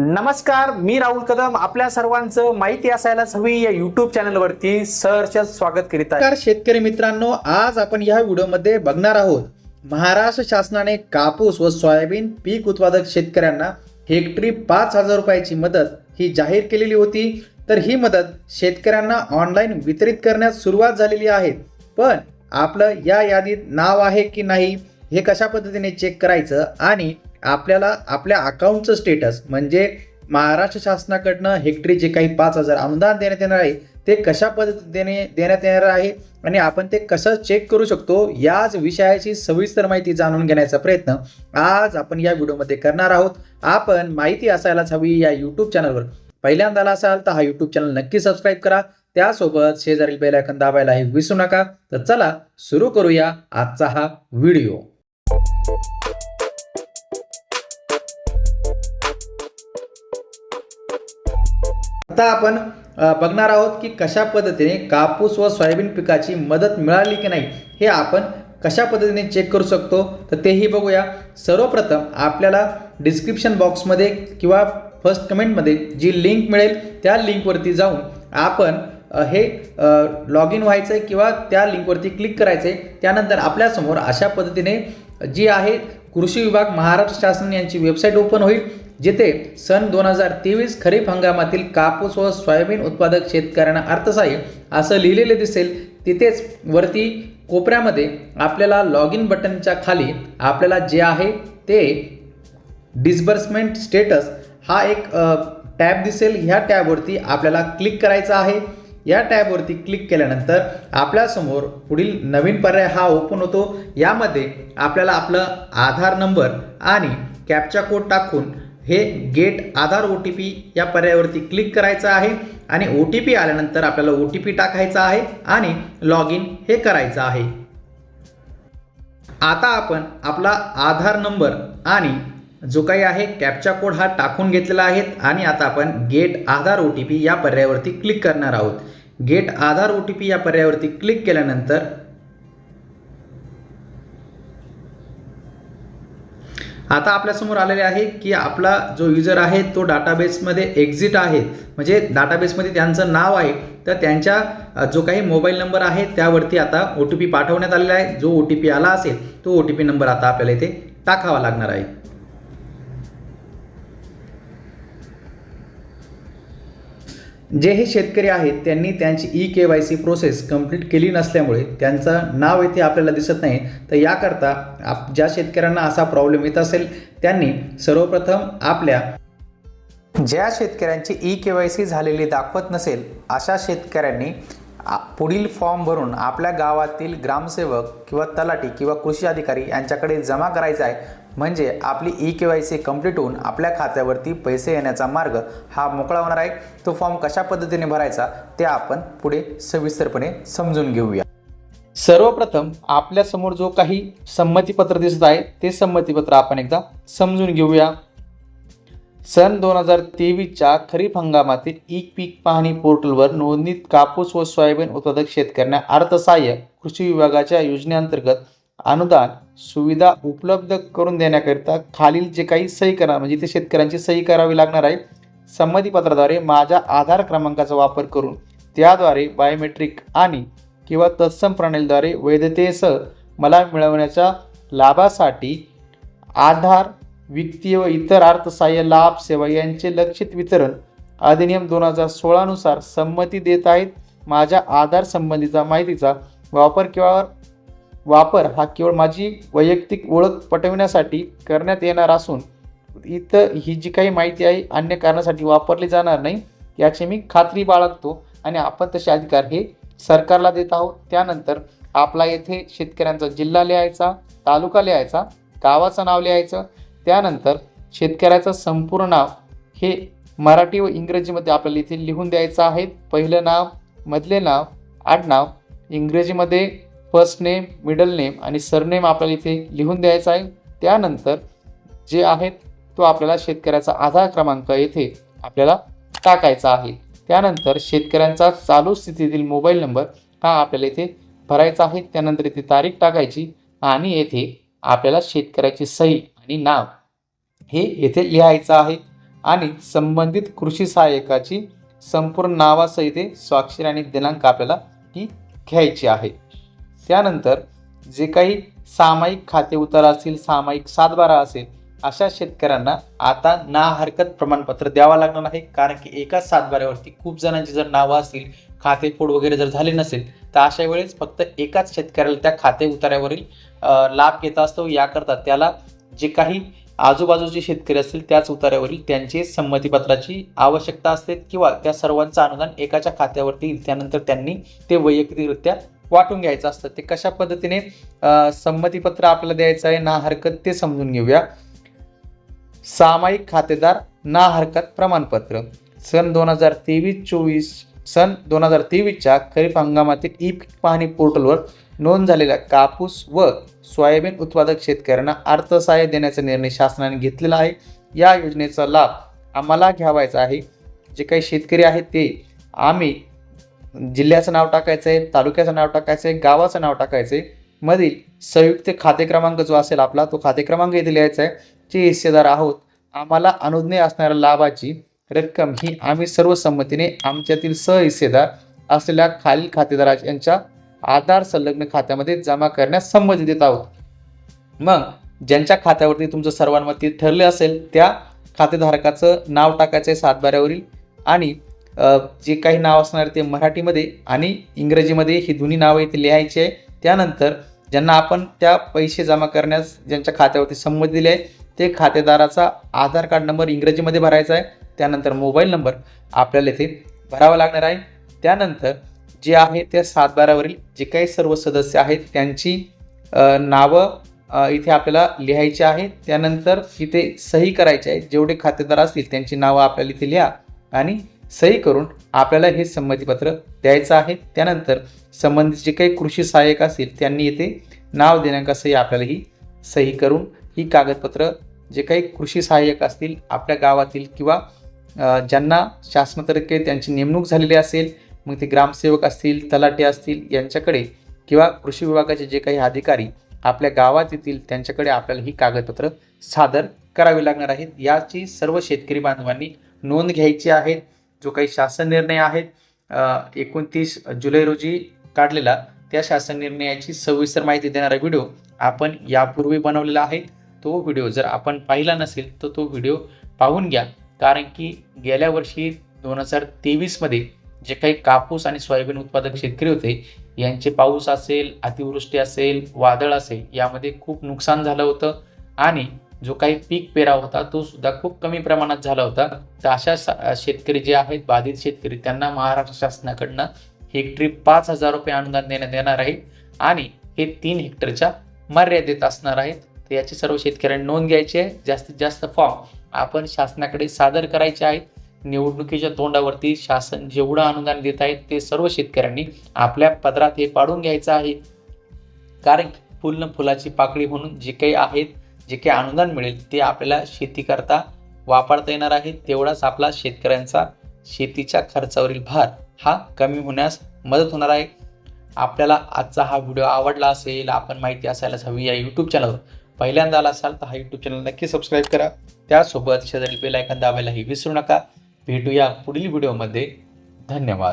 नमस्कार मी राहुल कदम. आपल्या सर्वांचं माहिती असायलाच हवी या युट्यूब चॅनलवरती सहर्ष स्वागत करीत आहे. शेतकरी मित्रांनो आज आपण या व्हिडिओमध्ये बघणार आहोत महाराष्ट्र शासनाने कापूस व सोयाबीन पीक उत्पादक शेतकऱ्यांना हेक्टरी पाच हजार रुपयाची मदत ही जाहीर केलेली होती. तर ही मदत शेतकऱ्यांना ऑनलाईन वितरित करण्यास सुरुवात झालेली आहे. पण आपलं या यादीत नाव आहे की नाही हे कशा पद्धतीने चेक करायचं आणि आपल्याला आपल्या अकाउंटचं स्टेटस म्हणजे महाराष्ट्र शासनाकडनं हेक्टरी जे काही पाच हजार अनुदान देण्यात येणार आहे ते कशा पद्धतीने देण्यात येणार आहे आणि आपण ते कसं चेक करू शकतो याच विषयाची सविस्तर माहिती जाणून घेण्याचा प्रयत्न आज आपण या व्हिडिओमध्ये करणार आहोत. आपण माहिती असायलाच हवी या यूट्यूब चॅनलवर पहिल्यांदाला असाल तर हा यूट्यूब चॅनल नक्की सबस्क्राईब करा. त्यासोबत शेजारील बेलायकन दाबायलाही विसरू नका. तर चला सुरू करूया आजचा हा व्हिडिओ. आता आपण बघणार आहोत की कशा पद्धतीने कापूस व सोयाबीन पिकाची मदत मिळाली की नाही हे आपण कशा पद्धतीने चेक करू शकतो? तर तेही बघूया. सर्वप्रथम आपल्याला डिस्क्रिप्शन बॉक्समध्ये किंवा फर्स्ट कमेंटमध्ये जी लिंक मिळेल त्या लिंकवरती जाऊन आपण हे लॉग इन व्हायचं आहे किंवा त्या लिंकवरती क्लिक करायचं आहे त्यानंतर आपल्यासमोर अशा पद्धतीने जी आहे कृषी विभाग महाराष्ट्र शासन यांची वेबसाईट ओपन होईल जिथे सन दोन हजार तेवीस खरीप हंगामातील कापूस व सोयाबीन उत्पादक शेतकऱ्यांना अर्थसहाय्य असं लिहिलेलं दिसेल. तिथेच वरती कोपऱ्यामध्ये आपल्याला लॉग इन बटनच्या खाली आपल्याला जे आहे ते डिस्बर्समेंट स्टेटस हा एक टॅब दिसेल. ह्या टॅबवरती आपल्याला क्लिक करायचं आहे. या टॅबवरती क्लिक केल्यानंतर आपल्यासमोर पुढील नवीन पर्याय हा ओपन होतो. यामध्ये आपल्याला आपलं आधार नंबर आणि कॅपचा कोड टाकून हे get Aadhaar O T P या पर्यायावरती क्लिक करायचं आहे आणि ओ टी पी आल्यानंतर आपल्याला ओ टी पी टाकायचा आहे आणि लॉग इन हे करायचं आहे. आता आपण आपला आधार नंबर आणि जो काही आहे कॅपचा कोड हा टाकून घेतलेला आहे आणि आता आपण get Aadhaar O T P या पर्यायावरती क्लिक करणार आहोत. Get Aadhaar O T P या पर्यायावरती क्लिक केल्यानंतर आता आपल्यासमोर आलेले आहे की आपला जो युजर आहे तो डाटाबेसमध्ये एक्झिट आहे. म्हणजे डाटाबेसमध्ये त्यांचं नाव आहे तर त्यांच्या जो काही मोबाईल नंबर आहे त्यावरती आता ओ टी पी पाठवण्यात आलेला आहे. जो ओ टी पी आला असेल तो ओ टी पी नंबर आता आपल्याला इथे टाकावा लागणार आहे. जे हे शेतकरी आहेत त्यांनी त्यांची E K Y C process complete केली नसल्यामुळे त्यांचं नाव इथे आपल्याला दिसत नाही. तर याकरता आप ज्या शेतकऱ्यांना असा प्रॉब्लेम येत असेल त्यांनी सर्वप्रथम आपल्या ज्या शेतकऱ्यांची ई के वाय सी झालेली दाखवत नसेल अशा शेतकऱ्यांनी पुढील फॉर्म भरून आपल्या गावातील ग्रामसेवक किंवा तलाठी किंवा कृषी अधिकारी यांच्याकडे जमा करायचा आहे. म्हणजे आपली E K Y C complete होऊन आपल्या खात्यावरती पैसे येण्याचा मार्ग हा मोकळा होणार आहे. तो फॉर्म कशा पद्धतीने भरायचा ते आपण पुढे सविस्तरपणे समजून घेऊया. सर्वप्रथम आपल्यासमोर जो काही संमतीपत्र दिसत आहे ते संमतीपत्र आपण एकदा समजून घेऊया. सन दोन हजार तेवीसच्या खरीप हंगामातील ई पीक पाहणी पोर्टलवर नोंदणीत कापूस व सोयाबीन उत्पादक शेतकऱ्यांना अर्थसहाय्य कृषी विभागाच्या योजनेअंतर्गत अनुदान सुविधा उपलब्ध करून देण्याकरिता खालील जे काही सही करा म्हणजे ते शेतकऱ्यांची सही करावी लागणार आहे संमतीपत्राद्वारे माझ्या आधार क्रमांकाचा वापर करून त्याद्वारे बायोमेट्रिक आणि किंवा तत्सम प्रणालीद्वारे वैधतेसह मला मिळवण्याच्या लाभासाठी आधार वित्तीय व इतर अर्थसहाय्य लाभ सेवा यांचे लक्षित वितरण अधिनियम दोन हजार सोळानुसार संमती देत आहेत. माझ्या आधार संबंधीचा माहितीचा वापर केवळ वापर हा केवळ माझी वैयक्तिक ओळख पटविण्यासाठी करण्यात येणार असून इथं ही जी काही माहिती आहे अन्य कारणासाठी वापरली जाणार नाही याची मी खात्री बाळगतो आणि आपण तसे अधिकार हे सरकारला देत आहोत. त्यानंतर आपला येथे शेतकऱ्यांचा जिल्हा लिहायचा तालुका लिहायचा गावाचं नाव लिहायचं त्यानंतर शेतकऱ्याचं संपूर्ण नाव हे मराठी व इंग्रजीमध्ये आपल्याला इथे लिहून द्यायचं आहे. पहिलं नाव मधले नाव आडनाव इंग्रजीमध्ये फर्स्ट नेम मिडल नेम आणि सरनेम आपल्याला इथे लिहून द्यायचा आहे. त्यानंतर जे आहेत तो आपल्याला शेतकऱ्याचा आधार क्रमांक येथे आपल्याला टाकायचा आहे. त्यानंतर शेतकऱ्यांचा चालू स्थितीतील मोबाईल नंबर हा आपल्याला इथे भरायचा आहे. त्यानंतर इथे तारीख टाकायची आणि येथे आपल्याला शेतकऱ्याची सही आणि नाव हे येथे लिहायचं आहे. आणि संबंधित कृषी सहाय्यकाची संपूर्ण नावासह इथे स्वाक्षरी आणि दिनांक आपल्याला ही घ्यायची आहे. त्यानंतर जे काही सामायिक खाते उतारा असतील सामायिक सातबारा असेल अशा शेतकऱ्यांना आता ना हरकत प्रमाणपत्र द्यावं लागणार आहे कारण की एकाच सातबाऱ्यावरती खूप जणांची जर नावं असतील खाते फोड वगैरे जर झाले नसेल तर अशा वेळेस फक्त एकाच शेतकऱ्याला त्या खाते उतार्यावरील लाभ घेता असतो याकरता त्याला जे काही आजूबाजूचे शेतकरी असतील त्याच उतार्यावरील त्यांची संमतीपत्राची आवश्यकता असते किंवा त्या सर्वांचं अनुदान एकाच्या खात्यावरती येईल. त्यानंतर त्यांनी ते वैयक्तिकरित्या वाटून घ्यायचं असतं. ते कशा पद्धतीने संमतीपत्र आपल्याला द्यायचं आहे ना हरकत ते समजून घेऊया. सामायिक खातेदार ना हरकत प्रमाणपत्र. सन दोन हजार तेवीस चोवीस सन दोन हजार तेवीसच्या खरीप हंगामातील ई पीक पाहणी पोर्टलवर नोंद झालेल्या कापूस व सोयाबीन उत्पादक शेतकऱ्यांना अर्थसहाय्य देण्याचा निर्णय शासनाने घेतलेला आहे. या योजनेचा लाभ आम्हाला घ्यावायचा आहे. जे काही शेतकरी आहेत ते आम्ही जिल्ह्याचं नाव टाकायचं आहे तालुक्याचं नाव टाकायचं आहे गावाचं नाव टाकायचं आहे मधील संयुक्त खाते क्रमांक जो असेल आपला तो खाते क्रमांक इथे लिहायचा आहे जे हिस्सेदार आहोत आम्हाला अनुज्ञेय असणाऱ्या लाभाची रक्कम ही आम्ही सर्व संमतीने आमच्यातील सहहिस्सेदार असलेल्या खालील खातेदारा यांच्या आधार संलग्न खात्यामध्ये जमा करण्यास संमती देत आहोत. मग ज्यांच्या खात्यावरती तुमचं सर्वांमती ठरले असेल त्या खातेधारकाचं नाव टाकायचं आहे सातबाऱ्यावरील आणि जे काही नाव असणार ते मराठीमध्ये आणि इंग्रजीमध्ये ही दोन्ही नावं इथे लिहायची आहे. त्यानंतर ज्यांना आपण त्या पैसे जमा करण्यास ज्यांच्या खात्यावरती संमती दिली आहे ते खातेदाराचा आधार कार्ड नंबर इंग्रजीमध्ये भरायचा आहे. त्यानंतर मोबाईल नंबर आपल्याला इथे भरावा लागणार आहे. त्यानंतर जे आहे त्या सातबारावरील जे काही सर्व सदस्य आहेत त्यांची नावं इथे आपल्याला लिहायची आहे. त्यानंतर इथे सही करायची आहे. जेवढे खातेदार असतील त्यांची नावं आपल्याला इथे लिहा आणि सही करून आपल्याला हे संमतीपत्र द्यायचं आहे. त्यानंतर संबंधित जे काही कृषी सहाय्यक असतील त्यांनी येथे नाव दिनांकासही आपल्याला ही सही करून ही कागदपत्र जे काही कृषी सहाय्यक असतील आपल्या गावातील किंवा ज्यांना शासनातर्फे त्यांची नेमणूक झालेली असेल मग ते ग्रामसेवक असतील तलाटे असतील यांच्याकडे किंवा कृषी विभागाचे जे काही अधिकारी आपल्या गावात येतील त्यांच्याकडे आपल्याला ही कागदपत्र सादर करावी लागणार आहेत. याची सर्व शेतकरी बांधवांनी नोंद घ्यायची आहे. जो काही शासन निर्णय आहे एकोणतीस जुलै रोजी काढलेला त्या शासन निर्णयाची सविस्तर माहिती देणारा व्हिडिओ आपण यापूर्वी बनवलेला आहे. तो व्हिडिओ जर आपण पाहिला नसेल तर तो व्हिडिओ पाहून घ्या. कारण की गेल्या वर्षी दोन हजार तेवीसमध्ये जे काही कापूस आणि सोयाबीन उत्पादक शेतकरी होते यांचे पाऊस असेल अतिवृष्टी असेल वादळ असेल यामध्ये खूप नुकसान झालं होतं. आणि जो काही पीक पेरा होता तो सुद्धा खूप कमी प्रमाणात झाला होता. तर अशा शेतकरी जे आहेत बाधित शेतकरी त्यांना महाराष्ट्र शासनाकडनं हेक्टरी पाच हजार रुपये अनुदान देण्यात येणार आहे आणि हे तीन हेक्टरच्या मर्यादेत असणार आहेत. तर याची सर्व शेतकऱ्यांनी नोंद घ्यायची आहे. जास्तीत जास्त फॉर्म आपण शासनाकडे सादर करायचे आहेत. निवडणुकीच्या तोंडावरती शासन जेवढं अनुदान देत आहे ते सर्व शेतकऱ्यांनी आपल्या पदरात हे पाडून घ्यायचं आहे. कारण पूर्ण फुलाची पाकळी म्हणून जे काही आहेत जे काही अनुदान मिळेल ते आपल्याला शेतीकरता वापरता येणार आहे. तेवढाच आपला शेतकऱ्यांचा शेतीच्या खर्चावरील भार हा कमी होण्यास मदत होणार आहे. आपल्याला आजचा हा व्हिडिओ आवडला असेल आपण माहिती असायलाच हवी या यूट्यूब चॅनलवर पहिल्यांदा आला असाल तर हा यूट्यूब चॅनल नक्की सबस्क्राईब करा. त्यासोबत शेजारी बेल आयकॉन दाबायलाही विसरू नका. भेटूया पुढील व्हिडिओमध्ये. धन्यवाद.